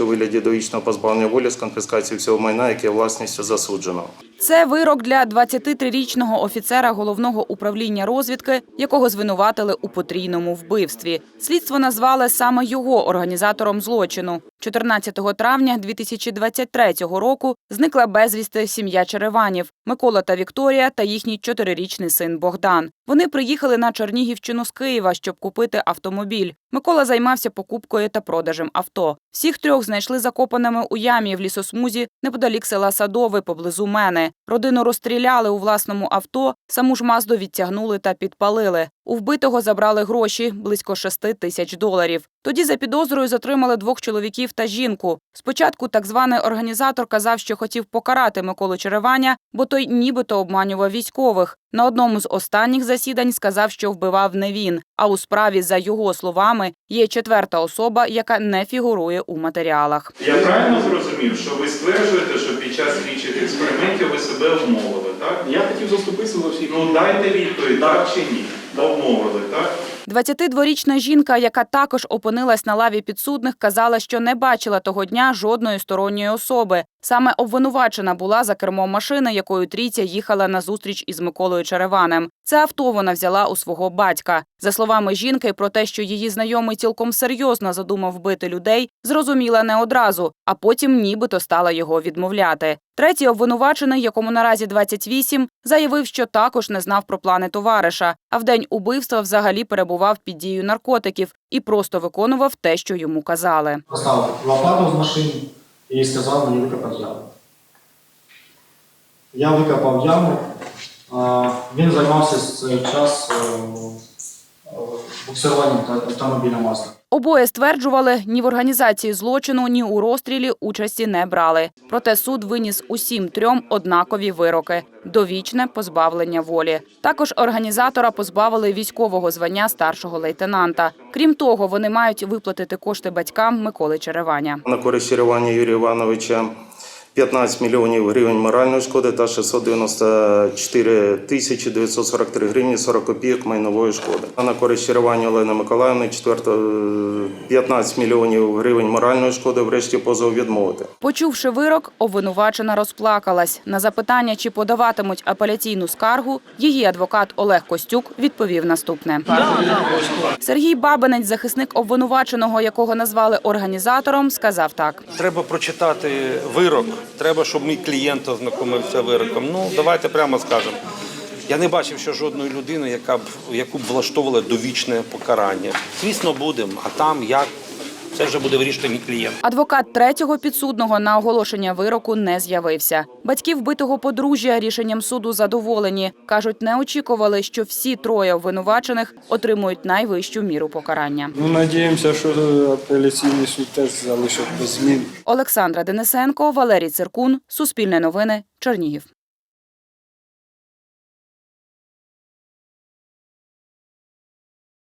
у вигляді довічного позбавлення волі з конфіскації всього майна, яке власністю засудженого. Це вирок для 23-річного офіцера головного управління розвідки, якого звинуватили у потрійному вбивстві. Слідство назвали саме його організатором злочину. 14 травня 2023 року зникла безвісти сім'я Череванів Микола та Вікторія та їхній чотирирічний син Богдан. Вони приїхали на Чернігівщину з Києва, щоб купити автомобіль. Микола займався покупкою та продажем авто. Всіх трьох знайшли закопаними у ямі в лісосмузі неподалік села Садове поблизу мене. Родину розстріляли у власному авто, саму ж мазду відтягнули та підпалили. У вбитого забрали гроші близько 6 тисяч доларів. Тоді за підозрою затримали двох чоловіків та жінку. Спочатку так званий організатор казав, що хотів покарати Миколу Череваня, бо той нібито обманював військових. На одному з останніх засідань сказав, що вбивав не він. А у справі, за його словами, є четверта особа, яка не фігурує у матеріалах. Я правильно зрозумів, що ви стверджуєте, що під час слідчих експериментів себе обмовили, так? Я хотів заступитися за всіх. Ну дайте відповідь, так чи ні? Обмовили, так? 22-річна жінка, яка також опинилась на лаві підсудних, казала, що не бачила того дня жодної сторонньої особи. Саме обвинувачена була за кермом машини, якою трійця їхала на зустріч із Миколою Череванем. Це авто вона взяла у свого батька. За словами жінки, про те, що її знайомий цілком серйозно задумав вбити людей, зрозуміла не одразу, а потім нібито стала його відмовляти. Третій обвинувачений, якому наразі 28, заявив, що також не знав про плани товариша, а в день убивства взагалі перебував під дією наркотиків і просто виконував те, що йому казали. Поставив лопату з машини і сказав мені викопати яму. Я викопав яму. Він займався час е, е, буксируванням автомобіля масла. Обоє стверджували, ні в організації злочину, ні у розстрілі участі не брали. Проте суд виніс усім трьом однакові вироки – довічне позбавлення волі. Також організатора позбавили військового звання старшого лейтенанта. Крім того, вони мають виплатити кошти батькам Миколи Череваня. На користь Череваня Юрія Івановича 15 мільйонів гривень моральної шкоди та 694 тисячі 943 гривні 40 копійок майнової шкоди. А на користь Черевання Олени Миколаївни четверто е, 15 мільйонів гривень моральної шкоди врешті позов відмовити. Почувши вирок, обвинувачена розплакалась. На запитання, чи подаватимуть апеляційну скаргу, її адвокат Олег Костюк відповів наступне. Сергій Бабинець, захисник обвинуваченого, якого назвали організатором, сказав так. Треба прочитати вирок. Треба, щоб мій клієнт ознакомився вироком. Ну давайте прямо скажемо. Я не бачив ще жодної людини, яка б яку б влаштовувала довічне покарання. Звісно, будемо. А там як це вже буде вирішити мій клієнт. Адвокат третього підсудного на оголошення вироку не з'явився. Батьки вбитого подружжя рішенням суду задоволені. Кажуть, не очікували, що всі троє обвинувачених отримують найвищу міру покарання. Ну, надіємося, що апеляційний суд теж залишить без змін. Олександра Денисенко, Валерій Циркун, Суспільне новини, Чернігів.